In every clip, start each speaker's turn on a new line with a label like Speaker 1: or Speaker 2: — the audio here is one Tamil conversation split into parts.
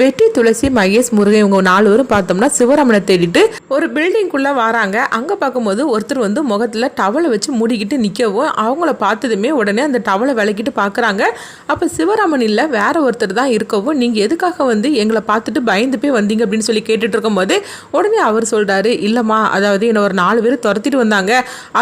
Speaker 1: வெற்றி துளசி மகேஷ் முருகன் இவங்க நாலு பேரும் பார்த்தோம்னா சிவராமனை தேடிட்டு ஒரு பில்டிங்குள்ளே வராங்க. அங்கே பார்க்கும்போது ஒருத்தர் வந்து முகத்தில் டவலை வச்சு மூடிக்கிட்டு நிற்கவும் அவங்கள பார்த்ததுமே உடனே அந்த டவலை விளக்கிட்டு பார்க்குறாங்க. அப்போ சிவராமன் இல்லை வேற ஒருத்தர் தான் இருக்கவும் நீங்கள் எதுக்காக வந்து எங்களை பார்த்துட்டு பயந்து போய் வந்தீங்க அப்படின்னு சொல்லி கேட்டுட்டு இருக்கும்போது உடனே அவர் சொல்கிறாரு இல்லைம்மா அதாவது என்னை ஒரு நாலு பேர் துரத்திட்டு வந்தாங்க.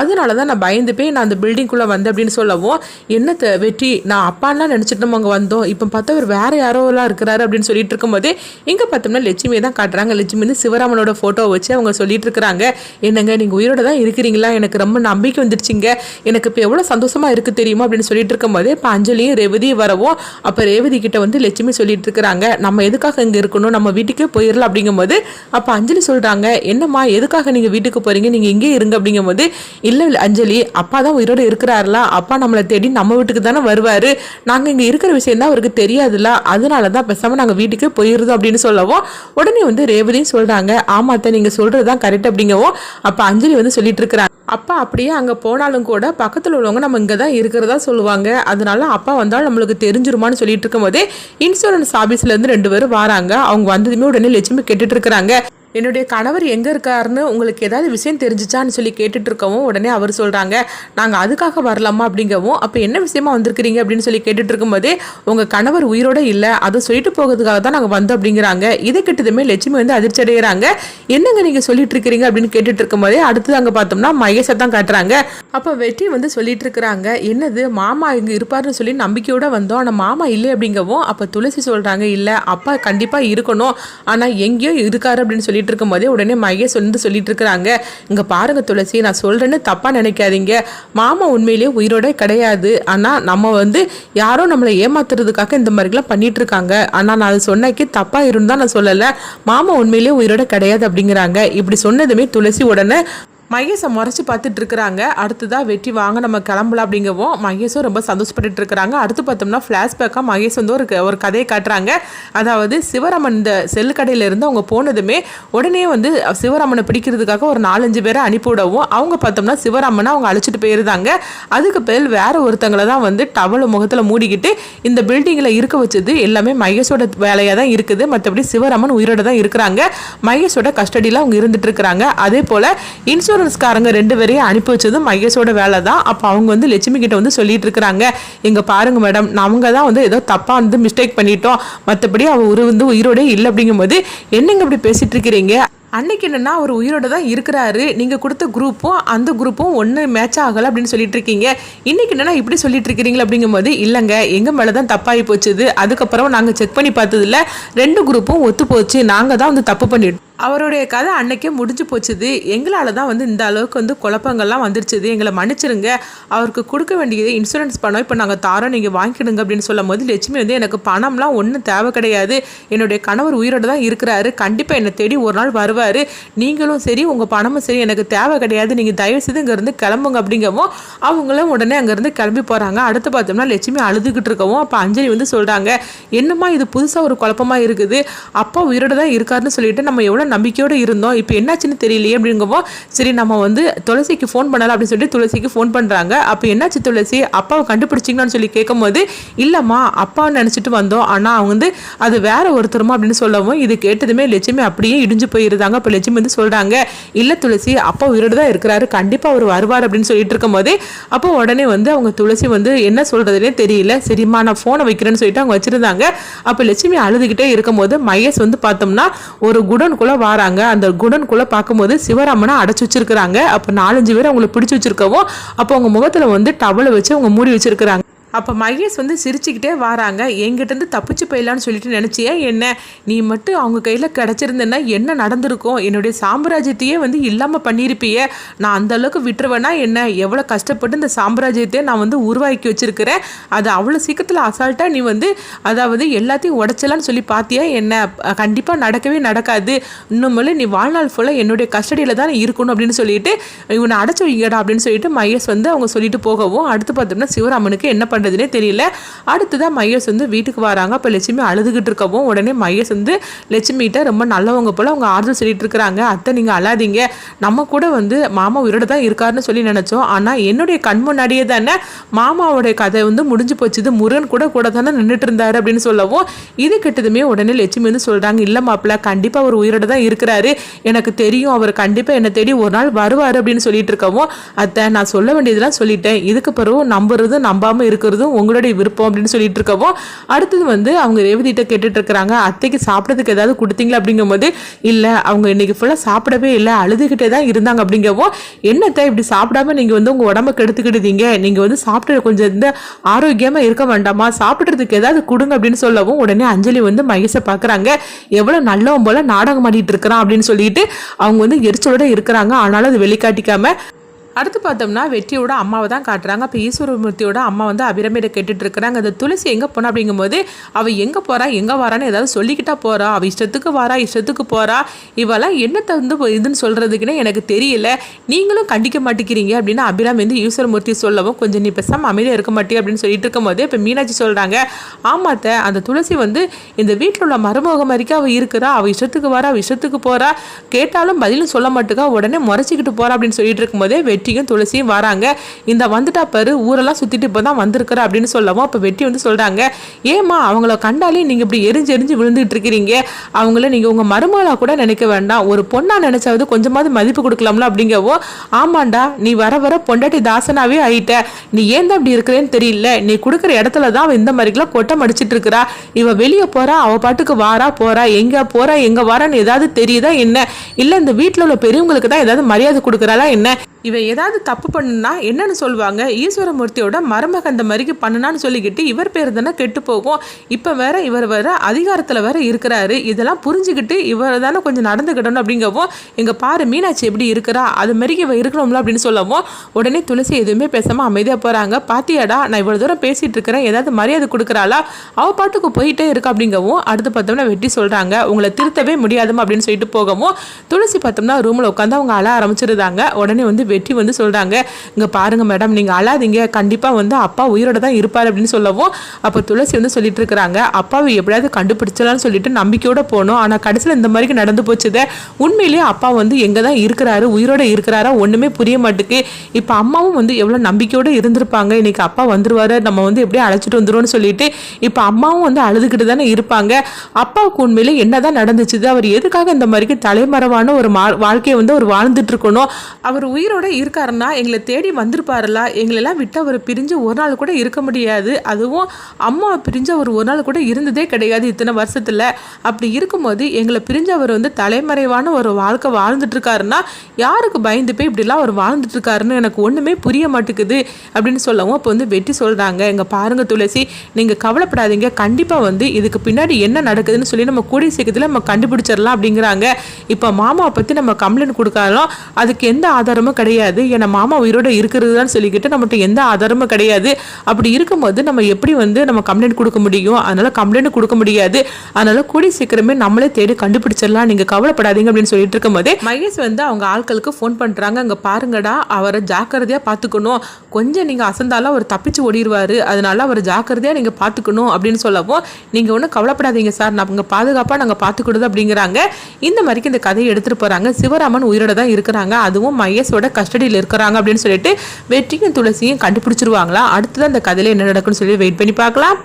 Speaker 1: அதனால தான் நான் பயந்து போய் நான் அந்த பில்டிங்குள்ளே வந்தேன் அப்படின்னு சொல்லவும் என்னத்த வெற்றி நான் அப்பான்லாம் நினச்சிட்டு நம்ம அங்கே வந்தோம். இப்போ பார்த்தா அவர் வேற யாரோலாம் இருக்கிறாரு அப்படின்னு சொல்லிட்டு இருக்கும்போது இங்கே பார்த்தோம்னா லட்சுமியை தான் காட்டுறாங்க. லட்சுமி வந்து சிவராமனோட ஃபோட்டோவை வச்சு அவங்க சொல்லிட்டு இருக்கிறாங்க. என்னங்க நீங்கள் உயிரோட தான் இருக்கிறீங்களா? எனக்கு ரொம்ப நம்பிக்கை வந்துடுச்சிங்க எனக்கு இப்போ எவ்வளோ சந்தோஷமாக இருக்குது தெரியுமா? அப்படின்னு சொல்லிட்டு இருக்கும்போது இப்போ அஞ்சலியும் ரேவதியும் வரவும் அப்போ ரேவதி கிட்ட வந்து லட்சுமி சொல்லிட்டு இருக்கிறாங்க. நம்ம எதுக்காக இங்கே இருக்கணும்? நம்ம வீட்டுக்கே போயிடலாம் அப்படிங்கும்போது அப்போ அஞ்சலி சொல்கிறாங்க என்னம்மா எதுக்காக நீங்கள் வீட்டுக்கு போகிறீங்க நீங்கள் இங்கே இருங்க. அப்படிங்கும்போது இல்லை இல்லை அஞ்சலி அப்பா தான் உயிரோடு இருக்கிறாருல. அப்பா நம்மளை தேடி நம்ம வீட்டுக்கு தானே வருவார். நாங்கள் இங்கே இருக்கிற விஷயம் தான் அவருக்கு தெரியாதுல்ல அதனால தான் பேசாமல் நாங்கள் வீட்டுக்கு போயிடுது அப்படின்னு சொல்லவும் உடனே வந்து ரேவதியும் சொல்கிறாங்க ஆமாத்த நீங்கள் சொல்கிறது தான் கரெக்ட் அப்படிங்கவும் அப்போ அஞ்சலி வந்து சொல்லிட்டு இருக்கிறாங்க. அப்பா அப்படியே அங்கே போனாலும் கூட பக்கத்தில் உள்ளவங்க நம்ம இங்கே தான் இருக்கிறதா சொல்லுவாங்க. அதனால அப்பா வந்தாலும் நம்மளுக்கு தெரிஞ்சிருமான்னு சொல்லிட்டு இருக்கும்போதே இன்சூரன்ஸ் ஆஃபீஸ்லேருந்து ரெண்டு பேரும் வராங்க. அவங்க வந்ததுமே உடனே லட்சுமி கேட்டுட்டு இருக்கிறாங்க. என்னுடைய கணவர் எங்கே இருக்காருன்னு உங்களுக்கு ஏதாவது விஷயம் தெரிஞ்சிச்சான்னு சொல்லி கேட்டுட்டு இருக்கவும் உடனே அவர் சொல்கிறாங்க நாங்கள் அதுக்காக வரலாமா? அப்படிங்கவும் அப்போ என்ன விஷயமா வந்திருக்கிறீங்க? அப்படின்னு சொல்லி கேட்டுட்டு இருக்கும்போதே உங்கள் கணவர் உயிரோட இல்லை அதை சொல்லிட்டு போகிறதுக்காக தான் நாங்கள் வந்தோம் அப்படிங்கிறாங்க. இதை கிட்டதுமே லட்சுமி வந்து அதிர்ச்சி அடைகிறாங்க என்னங்க நீங்கள் சொல்லிட்டு இருக்கிறீங்க அப்படின்னு கேட்டுட்டு இருக்கும்போதே அடுத்தது அங்கே பார்த்தோம்னா மகேஷை தான் காட்டுறாங்க. அப்போ வெற்றி வந்து சொல்லிட்டு இருக்கிறாங்க என்னது மாமா இங்கே இருப்பாருன்னு சொல்லி நம்பிக்கையோடு வந்தோம் ஆனால் மாமா இல்லை அப்படிங்கவும் அப்போ துளசி சொல்கிறாங்க இல்லை அப்பா கண்டிப்பாக இருக்கணும் ஆனால் எங்கேயோ இருக்காரு அப்படின்னு சொல்லி சொல்லிட்டு இருக்கும்போதே உடனே மகேஷ் வந்து சொல்லிட்டு இருக்கிறாங்க இங்கே பாருங்க துளசி நான் சொல்கிறேன்னு தப்பாக நினைக்காதீங்க. மாமா உண்மையிலேயே உயிரோட கிடையாது. ஆனால் நம்ம வந்து யாரோ நம்மளை ஏமாத்துறதுக்காக இந்த மாதிரிலாம் பண்ணிட்டு இருக்காங்க ஆனால் நான் அது சொன்னக்கே தப்பாக இருந்தால் நான் சொல்லலை. மாமா உண்மையிலேயே உயிரோட கிடையாது அப்படிங்கிறாங்க. இப்படி சொன்னதுமே துளசி உடனே மகேஷை முறைச்சி பார்த்துட்டு இருக்கிறாங்க அடுத்ததாக வெற்றி வாங்க நம்ம கிளம்பலாம் அப்படிங்கவும் மகேஷும் ரொம்ப சந்தோஷப்பட்டுட்டு இருக்கிறாங்க அடுத்து பார்த்தோம்னா ஃப்ளாஷ்பேக்காக மகேஷ் வந்து ஒரு ஒரு கதையை காட்டுறாங்க. அதாவது சிவராமன் இந்த செல்லு கடையிலேருந்து அவங்க போனதுமே உடனே வந்து சிவராமனை பிடிக்கிறதுக்காக ஒரு நாலஞ்சு பேரை அனுப்பிவிடவும் அவங்க பார்த்தோம்னா சிவராமனை அவங்க அழைச்சிட்டு போயிருந்தாங்க. அதுக்கு பேர் வேற ஒருத்தங்களை தான் வந்து டவல் முகத்தில் மூடிக்கிட்டு இந்த பில்டிங்கில் இருக்க வச்சது எல்லாமே மகேஷோட வேலையாக தான் இருக்குது. மற்றபடி சிவராமன் உயிரோட தான் இருக்கிறாங்க. மகேஷோட கஸ்டடியில் அவங்க இருந்துட்டு இருக்கிறாங்க அதே போல் இன்சூரன்ஸ்காரங்க ரெண்டு பேரையும் அனுப்பி வச்சது மகேஷோட வேலை தான் அப்போ அவங்க வந்து லட்சுமி கிட்ட வந்து சொல்லிட்டு இருக்கிறாங்க. இங்க பாருங்க மேடம் அவங்க தான் வந்து ஏதோ தப்பா வந்து மிஸ்டேக் பண்ணிட்டோம். மற்றபடி அவ உரு வந்து உயிரோடே இல்லை அப்படிங்கும்போது என்னங்க இப்படி பேசிட்டு இருக்கிறீங்க? அன்னைக்கு என்னென்னா அவர் உயிரோட தான் இருக்கிறாரு. நீங்கள் கொடுத்த குரூப்பும் அந்த குரூப்பும் ஒன்று மேட்ச் ஆகலை அப்படின்னு சொல்லிட்டு இருக்கீங்க. இன்னைக்கு என்னென்னா இப்படி சொல்லிட்டு இருக்கிறீங்களா அப்படிங்கும்போது இல்லைங்க. எங்கள் மேலே தான் தப்பாகி போச்சுது. அதுக்கப்புறம் நாங்கள் செக் பண்ணி பார்த்ததுல ரெண்டு குரூப்பும் ஒத்து போச்சு. நாங்கள் தான் வந்து தப்பு பண்ணிட்டோம் அவருடைய கதை அன்னைக்கே முடிஞ்சு போச்சுது. எங்களால் தான் வந்து இந்த அளவுக்கு வந்து குழப்பங்கள்லாம் வந்துருச்சுது. எங்களை மன்னிச்சிருங்க. அவருக்கு கொடுக்க வேண்டியது இன்சூரன்ஸ் பணம் இப்போ நாங்கள் தாரோம் நீங்கள் வாங்கிடுங்க அப்படின்னு சொல்லும் போது லட்சுமி வந்து எனக்கு பணம்லாம் ஒன்றும் தேவை கிடையாது. என்னுடைய கணவர் உயிரோட தான் இருக்கிறாரு. கண்டிப்பாக என்னை தேடி ஒரு நாள் வருவார். நீங்களும் சரி உங்கள் பணமும் சரி எனக்கு தேவை கிடையாது நீங்கள் தயவு செய்து இங்கேருந்து கிளம்புங்க அப்படிங்கவும் அவங்களும் உடனே அங்கேருந்து கிளம்பி போகிறாங்க அடுத்து பார்த்தோம்னா லட்சுமி அழுதுகிட்டு இருக்கவும் அப்போ அஞ்சலி வந்து சொல்கிறாங்க என்னம்மா இது புதுசாக ஒரு குழப்பமா இருக்குது. அப்பா உயிரோட தான் இருக்காருன்னு சொல்லிட்டு நம்ம எவ்வளோ நம்பிக்கையோடு இருந்தோம் இப்போ என்னாச்சுன்னு தெரியலையே அப்படிங்கவும் சரி நம்ம வந்து துளசிக்கு ஃபோன் பண்ணலாம் அப்படின்னு சொல்லிட்டு துளசிக்கு ஃபோன் பண்ணுறாங்க அப்போ என்னாச்சு துளசி? அப்பாவை கண்டுபிடிச்சிங்கன்னு சொல்லி கேட்கும்போது இல்லைம்மா அப்பாவை நினச்சிட்டு வந்தோம். ஆனால் அவங்க வந்து அது வேற ஒருத்தருமா? அப்படின்னு சொல்லவும் இது கேட்டதுமே லட்சுமி அப்படியே இடிஞ்சு போயிருந்தாங்க அப்போ லட்சுமி வந்து சொல்கிறாங்க இல்லை துளசி அப்பா உயிரோடு தான் இருக்கிறாரு. கண்டிப்பாக அவர் வருவார் அப்படின்னு சொல்லிட்டு இருக்கும்போதே அப்போ உடனே வந்து அவங்க துளசி வந்து என்ன சொல்கிறதுனே தெரியல. சரிம்மா நான் ஃபோனை வைக்கிறேன்னு சொல்லிட்டு அவங்க வச்சுருந்தாங்க. அப்போ லட்சுமி அழுதுகிட்டே இருக்கும்போது மகேஷ் வந்து பார்த்தோம்னா ஒரு குடனுக்குள்ளே வராங்க. அந்த குடனுக்குள்ளே பார்க்கும்போது சிவராமனை அடைச்சி வச்சிருக்கிறாங்க. அப்போ நாலஞ்சு பேர் அவங்கள பிடிச்சி வச்சிருக்கவும் அப்போ அவங்க முகத்தில் வந்து டவலை வச்சு அவங்க மூடி வச்சிருக்கிறாங்க. அப்போ மகேஷ் வந்து சிரிச்சுக்கிட்டே வராங்க. எங்கிட்டேருந்து தப்பிச்சு போயிடலான்னு சொல்லிட்டு நினச்சியே என்ன? நீ மட்டும் அவங்க கையில் கிடச்சிருந்தேன்னா என்ன நடந்திருக்கும்? என்னுடைய சாம்ராஜ்யத்தையே வந்து இல்லாமல் பண்ணியிருப்பியே. நான் அந்த அளவுக்கு என்ன? எவ்வளோ கஷ்டப்பட்டு இந்த சாம்ராஜ்யத்தையே நான் வந்து உருவாக்கி வச்சிருக்கிறேன். அது அவ்வளோ சீக்கிரத்தில் அசால்ட்டாக நீ வந்து அதாவது எல்லாத்தையும் உடச்சலான்னு சொல்லி பார்த்தியா என்ன? கண்டிப்பாக நடக்கவே நடக்காது. இன்னும் நீ வாழ்நாள் ஃபுல்லாக என்னுடைய கஸ்டடியில் தான் இருக்கணும் அப்படின்னு சொல்லிட்டு இவனை அடைச்சி வைங்கடா அப்படின்னு சொல்லிட்டு மகேஷ் வந்து அவங்க சொல்லிட்டு போகவும் அடுத்து பார்த்தோம்னா சிவராமனுக்கு என்ன பண்ண பண்ணுறதுனே தெரியல. அடுத்ததான் மையஸ் வந்து வீட்டுக்கு வராங்க. அப்போ லட்சுமி அழுதுகிட்டு இருக்கவும் உடனே மையஸ் வந்து லட்சுமிகிட்ட ரொம்ப நல்லவங்க போல் அவங்க ஆறுதல் சொல்லிட்டு இருக்கிறாங்க. அத்தை நீங்கள் அழாதீங்க. நம்ம கூட வந்து மாமா உயிரோட தான் இருக்காருன்னு சொல்லி நினச்சோம். ஆனால் என்னுடைய கண் முன்னாடியே தானே மாமாவோடைய கதை வந்து முடிஞ்சு போச்சுது. முருகன் கூட கூட தானே நின்றுட்டு இருந்தாரு அப்படின்னு சொல்லவும் இது கிட்டதுமே உடனே லட்சுமி வந்து சொல்கிறாங்க இல்லை மாப்பிள்ள கண்டிப்பாக அவர் உயிரோட தான் இருக்கிறாரு. எனக்கு தெரியும். அவர் கண்டிப்பாக என்னை தேடி ஒரு நாள் வருவார் அப்படின்னு சொல்லிட்டு இருக்கவும் அத்தை நான் சொல்ல வேண்டியதெல்லாம் சொல்லிட்டேன். இதுக்கு பிறகு நம்புறதும் நம்பாமல் கொடுக்கறதும் உங்களுடைய விருப்பம் அப்படின்னு சொல்லிட்டு இருக்கவும் அடுத்தது வந்து அவங்க ரேவதிட்ட கேட்டுட்டு இருக்கிறாங்க அத்தைக்கு சாப்பிட்றதுக்கு ஏதாவது கொடுத்தீங்களா அப்படிங்கும்போது இல்லை அவங்க இன்னைக்கு ஃபுல்லாக சாப்பிடவே இல்லை அழுதுகிட்டே தான் இருந்தாங்க அப்படிங்கவும் என்னத்தை இப்படி சாப்பிடாம நீங்கள் வந்து உங்கள் உடம்ப கெடுத்துக்கிடுதீங்க? நீங்கள் வந்து சாப்பிட்டு கொஞ்சம் இந்த ஆரோக்கியமாக இருக்க வேண்டாமா? சாப்பிட்றதுக்கு ஏதாவது கொடுங்க அப்படின்னு சொல்லவும் உடனே அஞ்சலி வந்து மகேஷை பார்க்குறாங்க எவ்வளோ நல்லவன் போல நாடகம் ஆடிட்டு இருக்கிறான் அப்படின்னு சொல்லிட்டு அவங்க வந்து எரிச்சலோட இருக்கிறாங்க. ஆனாலும் அது வெளிக்காட்டிக்காமல் அடுத்து பார்த்தோம்னா வெற்றியோட அம்மாவை தான் காட்டுறாங்க. அப்போ ஈஸ்வரமூர்த்தியோட அம்மா வந்து அபிரமிட கேட்டுட்டு இருக்கிறாங்க அந்த துளசி எங்கே போனா அப்படிங்கும்போது அவள் எங்கே போகிறா எங்கே வரான்னு ஏதாவது சொல்லிக்கிட்டா போகிறா அவள் இஷ்டத்துக்கு வரா? இஷ்டத்துக்கு போகிறா இவெல்லாம் என்னத்தை வந்து இதுன்னு சொல்கிறதுக்குன்னு எனக்கு தெரியல. நீங்களும் கண்டிக்க மாட்டேங்கிறீங்க. அப்படின்னு அபிராம் வந்து ஈஸ்வரமூர்த்தி சொல்லவும் கொஞ்சம் நீ பேசாம அமைதியாக இருக்க மாட்டே அப்படின்னு சொல்லிட்டு இருக்கும்போது இப்போ மீனாட்சி சொல்கிறாங்க ஆமாத்த அந்த துளசி வந்து இந்த வீட்டில் உள்ள மருமகம் வரைக்கும் அவள் இருக்கிறா? அவள் இஷ்டத்துக்கு வரா? அவள் இஷ்டத்துக்கு போகிறா கேட்டாலும் பதிலும் சொல்ல மாட்டுக்கா? உடனே முறைச்சிக்கிட்டு போகிறா அப்படின்னு சொல்லிட்டு இருக்கும்போதே வெற்றியும் துளசியும் வராங்க. இந்த வந்துட்டா பாரு ஊரெல்லாம் சுற்றிட்டு இப்போ தான் வந்திருக்கிற அப்படின்னு சொல்லவும் அப்போ வெற்றி வந்து சொல்கிறாங்க ஏமா அவங்கள கண்டாலே நீங்கள் இப்படி எரிஞ்சு எரிஞ்சு விழுந்துட்டு இருக்கிறீங்க. அவங்கள நீங்கள் உங்கள் மருமகளாக கூட நினைக்க வேண்டாம். ஒரு பொண்ணா நினைச்சாவது கொஞ்சமாவது மதிப்பு கொடுக்கலாம்ல அப்படிங்கவோ ஆமாண்டா நீ வர வர பொண்டாட்டி தாசனாவே ஆயிட்ட. நீ ஏன் தான் இப்படி இருக்கிறேன்னு தெரியல. நீ கொடுக்குற இடத்துல தான் அவள் இந்த மாதிரிக்கெல்லாம் கொட்டம் அடிச்சிட்டு இருக்கிறா. இவ வெளியே போறா அவ பாட்டுக்கு வாரா போறா எங்க போறா எங்க வாரான்னு ஏதாவது தெரியுதா என்ன? இல்ல இந்த வீட்டில் உள்ள பெரியவங்களுக்கு தான் ஏதாவது மரியாதை கொடுக்குறாளா என்ன? இவன் ஏதாவது தப்பு பண்ணுனா என்னன்னு சொல்லுவாங்க? ஈஸ்வரமூர்த்தியோட மருமகந்த மாதிரிக்கு பண்ணுனான்னு சொல்லிக்கிட்டு இவர் பேர் தானே கெட்டு போகும். இப்போ வேற இவர் வேற அதிகாரத்தில் வேற இருக்கிறாரு. இதெல்லாம் புரிஞ்சுக்கிட்டு இவர் தானே கொஞ்சம் நடந்துக்கிடணும் அப்படிங்கவும் எங்கள் பாரு மீனாட்சி எப்படி இருக்கிறா? அது மாதிரி இவ இருக்கணும்ல அப்படின்னு சொல்லவும் உடனே துளசி எதுவுமே பேசாமல் அமைதியாக போகிறாங்க பாத்தியாடா நான் இவ்வளோ தூரம் பேசிகிட்டு இருக்கிறேன். ஏதாவது மரியாதை கொடுக்குறாளா? அவ பாட்டுக்கு போயிட்டே இருக்கா அப்படிங்கவும் அடுத்து பார்த்தோம்னா வெட்டி சொல்கிறாங்க உங்களை திருத்தவே முடியாதுமா அப்படின்னு சொல்லிட்டு போகவும் துளசி பார்த்தோம்னா ரூமில் உட்காந்து அவங்க அழ ஆரம்பிச்சிருந்தாங்க. உடனே வந்து வெற்றி வந்து சொல்கிறாங்க இங்கே பாருங்கள் மேடம் நீங்கள் அழாதீங்க. கண்டிப்பாக வந்து அப்பா உயிரோட தான் இருப்பார் அப்படின்னு சொல்லவும் அப்போ துளசி வந்து சொல்லிட்டு இருக்கிறாங்க. அப்பாவை எப்படியாவது கண்டுபிடிச்சலாம்னு சொல்லிட்டு நம்பிக்கையோட போனோம். ஆனால் கடைசியில் இந்த மாதிரி நடந்து போச்சுதே. உண்மையிலேயே அப்பா வந்து எங்கே தான் இருக்கிறாரு உயிரோட இருக்கிறாரா ஒன்றுமே புரிய மாட்டுக்கு இப்போ அம்மாவும் வந்து எவ்வளோ நம்பிக்கையோடு இருந்திருப்பாங்க. இன்றைக்கி அப்பா வந்துருவார் நம்ம வந்து எப்படியும் அழைச்சிட்டு வந்துருவோம்னு சொல்லிட்டு இப்போ அம்மாவும் வந்து அழுதுகிட்டு தானே இருப்பாங்க. அப்பாவுக்கு உண்மையிலே என்னதான் நடந்துச்சு அவர் எதுக்காக இந்த மாதிரி தலைமறைவான ஒரு வாழ்க்கையை வந்து அவர் வாழ்ந்துட்டு இருக்கணும்? அவர் உயிரோட உயிரோட இருக்காருன்னா எங்களை தேடி வந்திருப்பாருல எங்களெல்லாம் விட்டு அவர் பிரிஞ்சு ஒரு நாள் கூட இருக்க முடியாது. அதுவும் அம்மா பிரிஞ்சு அவர் ஒரு நாள் கூட இருந்ததே கிடையாது இத்தனை வருஷத்தில். அப்படி இருக்கும்போது எங்களை பிரிஞ்சு அவர் வந்து தலைமறைவான ஒரு வாழ்க்கை வாழ்ந்துட்டுருக்காருன்னா யாருக்கு பயந்து போய் இப்படிலாம் அவர் வாழ்ந்துட்டுருக்காருன்னு எனக்கு ஒன்றுமே புரிய மாட்டேங்குது அப்படின்னு சொல்லவும் அப்போ வந்து வெட்டி சொல்கிறாங்க எங்கள் பாருங்கள் துளசி நீங்கள் கவலைப்படாதீங்க. கண்டிப்பாக வந்து இதுக்கு பின்னாடி என்ன நடக்குதுன்னு சொல்லி நம்ம கூடிய சீக்கிரத்தில் நம்ம கண்டுபிடிச்சிடலாம் அப்படிங்கிறாங்க. இப்போ மாமாவை பற்றி நம்ம கம்ப்ளைண்ட் கொடுக்காலும் அதுக்கு எந்த ஆதாரமும் கிடையாது. கிடையாது. ஏன்னா மாமா உயிரோட இருக்கிறதுதான் சொல்லிக்கிட்டு நம்மகிட்ட எந்த ஆதாரமும் கிடையாது. அப்படி இருக்கும்போது நம்ம எப்படி வந்து நம்ம கம்ப்ளைண்ட் கொடுக்க முடியும்? அதனால் கம்ப்ளைண்ட் கொடுக்க முடியாது. அதனால் கூடி சீக்கிரமே நம்மளே தேடி கண்டுபிடிச்சிடலாம். நீங்கள் கவலைப்படாதீங்க அப்படின்னு சொல்லிட்டு இருக்கும்போதே மகேஷ் வந்து அவங்க ஆட்களுக்கு ஃபோன் பண்ணுறாங்க அங்கே பாருங்கடா அவரை ஜாக்கிரதையாக பார்த்துக்கணும். கொஞ்சம் நீங்கள் அசந்தாலும் அவர் தப்பிச்சு ஓடிடுவார் அதனால அவர் ஜாக்கிரதையாக நீங்கள் பார்த்துக்கணும் அப்படின்னு சொல்லவும் நீங்கள் ஒன்றும் கவலைப்படாதீங்க சார். நாங்கள் பாதுகாப்பாக நாங்கள் பார்த்துக்கிடுது அப்படிங்கிறாங்க. இந்த மாதிரிக்கு இந்த கதையை எடுத்துகிட்டு போகிறாங்க சிவராமன் உயிரோட தான் இருக்கிறாங்க. அதுவும் மகேஷோட கஸ்டடியில் இருக்கிறாங்க அப்படின்னு சொல்லிட்டு வெற்றியும் துளசியும் கண்டுபிடிச்சிருவாங்களா? அடுத்தது அந்த கதையில் என்ன நடக்குன்னு சொல்லி வெயிட் பண்ணி பார்க்கலாம்.